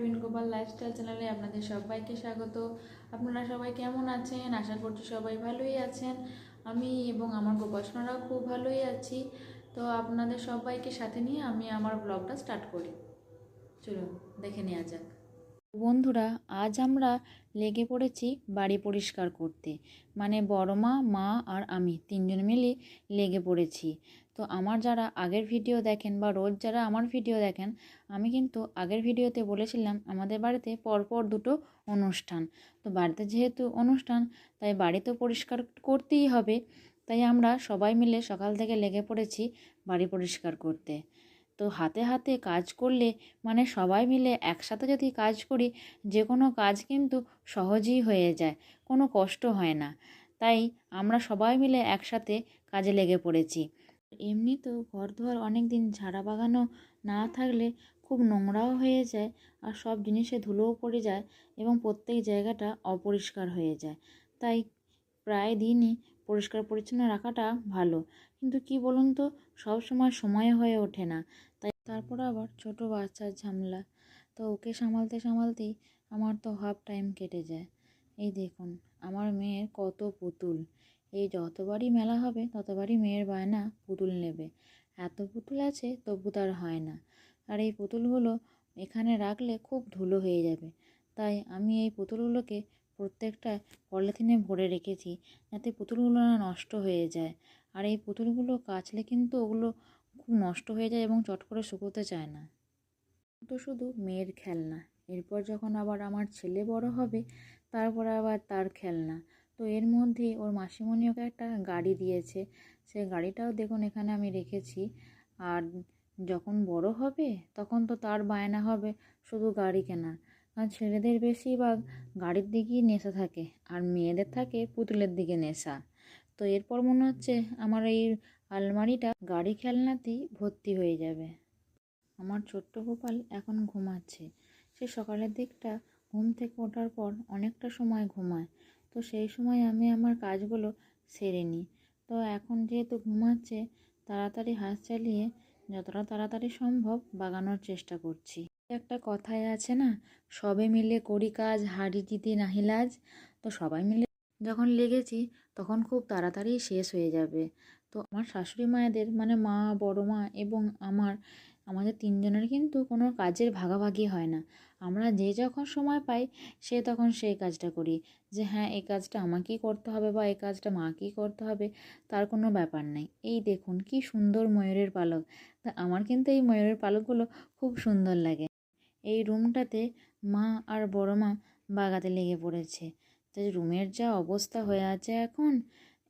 Twin Gopal lifestyle চ্যানেলে আপনাদের সবাইকে স্বাগত। আপনারা সবাই কেমন আছেন? আশা করছি সবাই ভালোই আছেন। আমি এবং আমার গোপাসনারাও খুব ভালোই আছি। তো আপনাদের সবাইকে সাথে নিয়ে আমি আমার ব্লগটা স্টার্ট করি। চলুন, দেখে নেওয়া যাক। বন্ধুরা, আজ আমরা লেগে পড়েছি বাড়ি পরিষ্কার করতে। মানে বড় মা মা আর আমি তিনজন মিলে লেগে পড়েছি। তো আমার যারা আগের ভিডিও দেখেন বা রোজ যারা আমার ভিডিও দেখেন, আমি কিন্তু আগের ভিডিওতে বলেছিলাম আমাদের বাড়িতে পরপর দুটো অনুষ্ঠান। তো বাড়িতে যেহেতু অনুষ্ঠান, তাই বাড়ি তো পরিষ্কার করতেই হবে। তাই আমরা সবাই মিলে সকাল থেকে লেগে পড়েছি বাড়ি পরিষ্কার করতে। তো হাতে হাতে কাজ করলে মানে সবাই মিলে একসাথে যদি কাজ করি, যে কোনো কাজ কিন্তু সহজেই হয়ে যায়, কোনো কষ্ট হয় না। তাই আমরা সবাই মিলে একসাথে কাজে লেগে পড়েছি। এমনিতেও ঘর দুয়ার অনেক দিন ঝাড়া বাগানো না থাকলে খুব নোংরাও হয়ে যায় আর সব জিনিসে ধুলোও পড়ে যায় এবং প্রত্যেক জায়গাটা অপরিষ্কার হয়ে যায়। তাই প্রায় দিনই পরিষ্কার পরিচ্ছন্ন রাখাটা ভালো। কিন্তু কি বলুন তো, সব সময় সময় হয়ে ওঠে না। তাই তারপর আবার ছোট বাচ্চার ঝামেলা। তো ওকে সামালতে সামালতেই আমার তো হাফ টাইম কেটে যায়। এই দেখুন, আমার মেয়ের কত পুতুল। এই যতবারই মেলা হবে, ততবারই মেয়ের বায়না পুতুল নেবে। এত পুতুল আছে, তবু তার হয় না। আর এই পুতুলগুলো এখানে রাখলে খুব ধুলো হয়ে যাবে। তাই আমি এই পুতুলগুলোকে প্রত্যেকটা পলিথিনে ভরে রেখেছি, যাতে পুতুলগুলো না নষ্ট হয়ে যায়। আর এই পুতুলগুলো কাচলে কিন্তু ওগুলো খুব নষ্ট হয়ে যায় এবং চট করে শুকোতে চায় না। তো শুধু মেয়ের খেলনা। এরপর যখন আবার আমার ছেলে বড় হবে, তারপর আবার তার খেলনা। তো এর মধ্যে ওর মাসিমণি ওকে একটা গাড়ি দিয়েছে। সে গাড়িটাও দেখুন এখানে আমি রেখেছি। আর যখন বড় হবে তখন তো তার বায়না হবে শুধু গাড়ি কেনার। কারণ ছেলেদের বেশিরভাগ গাড়ির দিকেই নেশা থাকে আর মেয়েদের থাকে পুতুলের দিকে নেশা। তো এরপর মনে হচ্ছে আমার এই আলমারিটা গাড়ি খেলনাতেই ভর্তি হয়ে যাবে। আমার ছোট্ট গোপাল এখন ঘুমাচ্ছে। সে সকালের দিকটা ঘুম থেকে ওঠার পর অনেকটা সময় ঘুমায়। তো সেই সময় আমি আমার কাজগুলো সেরে নিই। তো এখন যেহেতু ঘুমাচ্ছে, তাড়াতাড়ি হাত চালিয়ে যতটা তাড়াতাড়ি সম্ভব বাগানোর চেষ্টা করছি। একটা কথায় আছে না, সবে মিলে করি কাজ হাড়ি জিতি নাহিলাজ তো সবাই মিলে যখন লেগেছি, তখন খুব তাড়াতাড়ি শেষ হয়ে যাবে। তো আমার শাশুড়ি মায়েদের মানে মা, বড় মা এবং আমার আমাদের তিনজনের কিন্তু কোনো কাজের ভাগাভাগি হয় না। আমরা যে যখন সময় পাই, সে তখন সেই কাজটা করি। যে হ্যাঁ এই কাজটা আমাকেই করতে হবে বা এই কাজটা মাকেই করতে হবে, তার কোনো ব্যাপার নেই। এই দেখুন কি সুন্দর ময়ূরের পালক। তা আমার কিন্তু এই ময়ূরের পালকগুলো খুব সুন্দর লাগে। এই রুমটাতে মা আর বড় মা বাগাতে লেগে পড়েছে। তো রুমের যা অবস্থা হয়ে আছে এখন,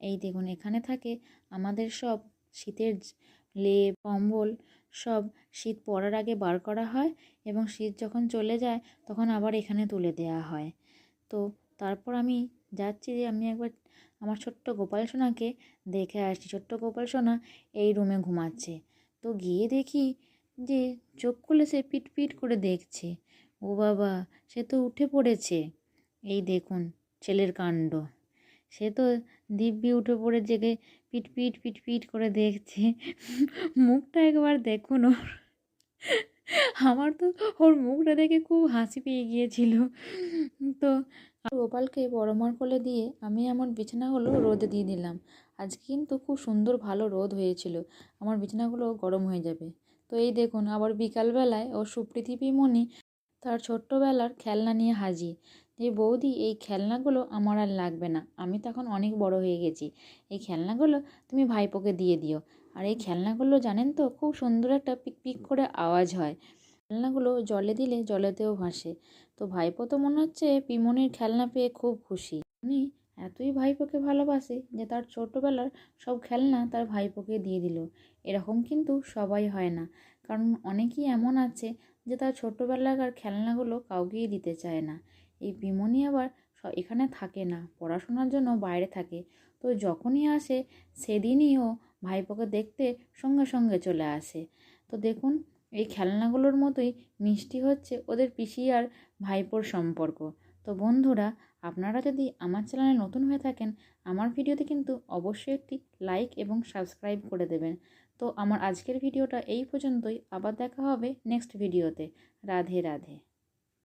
এই দেখুন এখানে থাকে আমাদের সব শীতের লেপ, কম্বল সব শীত পড়ার আগে বার করা হয় এবং শীত যখন চলে যায় তখন আবার এখানে তুলে দেওয়া হয়। তো তারপর আমি যাচ্ছি যে আমি একবার আমার ছোট্ট গোপাল সোনাকে দেখে আসছি। ছোট্ট গোপাল সোনা এই রুমে ঘুমাচ্ছে। তো গিয়ে দেখি যে চোখ খুলে সে পিট পিট করে দেখছে। ও বাবা, সে তো উঠে পড়েছে। এই দেখুন, ছেলের কাণ্ড। সে তো দিব্যি উঠে পড়ে জেগে পিট পিট পিট পিট করে দেখছে। মুখটা একবার দেখুন ওর। আমার তো ওর মুখটা দেখে খুব হাসি পেয়ে গিয়েছিল। তো গোপালকে বড় মার কোলে দিয়ে আমি আমার বিছানাগুলো রোদে দিয়ে দিলাম। আজকে কিন্তু খুব সুন্দর ভালো রোদ হয়েছিল। আমার বিছানাগুলো গরম হয়ে যাবে। তো এই দেখুন, আবার বিকালবেলায় ও সুপ্রীতি মণি তার ছোট্টবেলার খেলনা নিয়ে হাজির। যে, বৌদি, এই খেলনাগুলো আমার আর লাগবে না। আমি তখন অনেক বড় হয়ে গেছি। এই খেলনাগুলো তুমি ভাইপোকে দিয়ে দিও। আর এই খেলনাগুলো জানেন তো, খুব সুন্দর একটা পিক পিক করে আওয়াজ হয়। খেলনাগুলো জলে দিলে জলেতেও ভাসে। তো ভাইপো তো মনে হচ্ছে পিমনির খেলনা পেয়ে খুব খুশি। উনি এতই ভাইপোকে ভালোবাসে যে, তার ছোটোবেলার সব খেলনা তার ভাইপোকে দিয়ে দিল। এরকম কিন্তু সবাই হয় না। কারণ অনেকেই এমন আছে যে, তার ছোটোবেলাকার খেলনাগুলো কাউকেই দিতে চায় না। এই বিমনি আবার এখানে থাকে না, পড়াশোনার জন্য বাইরে থাকে। তো যখনই আসে, সেদিনই ও ভাইপোকে দেখতে সঙ্গে সঙ্গে চলে আসে। তো দেখুন, এই খেলনাগুলোর মতোই মিষ্টি হচ্ছে ওদের পিসি আর ভাইপোর সম্পর্ক। তো বন্ধুরা, আপনারা যদি আমার চ্যানেলে নতুন হয়ে থাকেন, আমার ভিডিওতে কিন্তু অবশ্যই একটি লাইক এবং সাবস্ক্রাইব করে দেবেন। তো আমার আজকের ভিডিওটা এই পর্যন্তই, আবার দেখা হবে নেক্সট ভিডিওতে। রাধে রাধে।